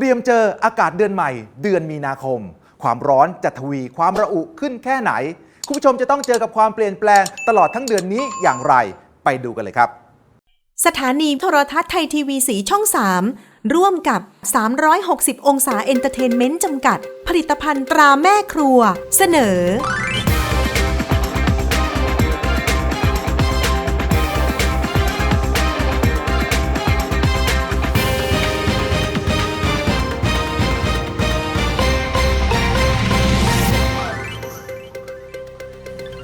เตรียมเจออากาศเดือนใหม่ เดือนมีนาคม ความร้อนจะทวีความระอุขึ้นแค่ไหน คุณผู้ชมจะต้องเจอกับความเปลี่ยนแปลงตลอดทั้งเดือนนี้อย่างไร ไปดูกันเลยครับ สถานีโทรทัศน์ไทยทีวีสีช่อง 3 ร่วมกับ 360 องศาเอนเตอร์เทนเมนต์จำกัด ผลิตภัณฑ์ตราแม่ครัว เสนอ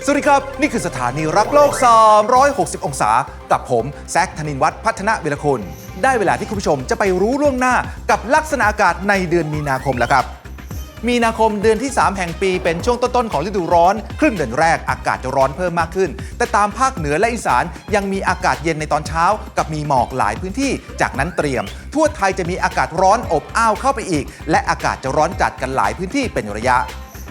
สวัสดีครับ นี่คือสถานีรักโลก 360 องศา กับผมแซคธนินวัฒน์พัฒนาวิรคุณ ได้เวลาที่คุณผู้ชมจะไปรู้ล่วงหน้ากับลักษณะอากาศในเดือนมีนาคมแล้วครับมีนาคมเดือนที่ 3 แห่งปีเป็นช่วงต้นๆของฤดูร้อน ครึ่งเดือนแรกอากาศจะร้อนเพิ่มมากขึ้น แต่ตามภาคเหนือและอีสานยังมีอากาศเย็นในตอนเช้า กับมีหมอกหลายพื้นที่ จากนั้นเตรียม ทั่วไทยจะมีอากาศร้อนอบอ้าวเข้าไปอีก และอากาศจะร้อนจัดกันหลายพื้นที่เป็นระยะ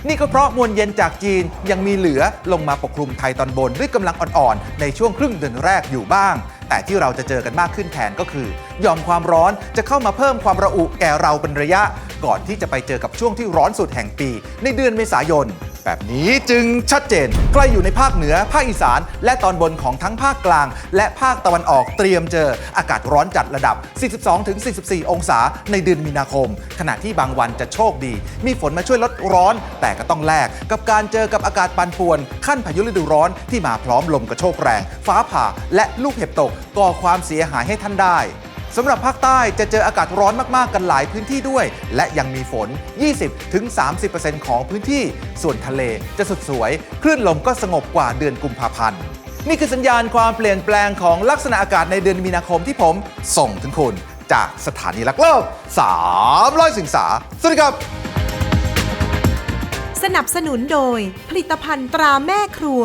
นี่ก็เพราะมวลเย็นจากจีนยังมีเหลือลงมาปกคลุมไทยตอนบนด้วยกำลังอ่อนๆ ในช่วงครึ่งเดือนแรกอยู่บ้าง แต่ที่เราจะเจอกันมากขึ้นแทนก็คือยอมความร้อนจะเข้ามาเพิ่มความระอุแก่เราเป็นระยะ ก่อนที่จะไปเจอกับช่วงที่ร้อนสุดแห่งปี ในเดือนเมษายน แบบนี้จึงชัดเจน ใกล้อยู่ในภาคเหนือ ภาคอีสาน และตอนบนของทั้งภาคกลาง และภาคตะวันออกเตรียมเจอ อากาศร้อนจัดระดับ 42-44 องศาในเดือนมีนาคม ขณะที่บางวันจะโชคดี มีฝนมาช่วยลดร้อน แต่ก็ต้องแลกกับการเจอกับอากาศปั่นป่วน ขั้นพายุฤดูร้อนที่มาพร้อมลมกระโชกแรง ฟ้าผ่า และลูกเห็บตกก่อความเสียหายให้ท่านได้ สำหรับภาคใต้จะเจออากาศร้อนมากๆกันหลายพื้นที่ด้วย และยังมีฝน 20-30%ของพื้นที่ ส่วนทะเลจะสุดสวย คลื่นลมก็สงบกว่าเดือนกุมภาพันธ์ นี่คือสัญญาณความเปลี่ยนแปลงของลักษณะอากาศในเดือนมีนาคมที่ผมส่งถึงคุณจากสถานีรักโลก300สิงสาสวัสดีครับสนับสนุนโดยผลิตภัณฑ์ตราแม่ครัว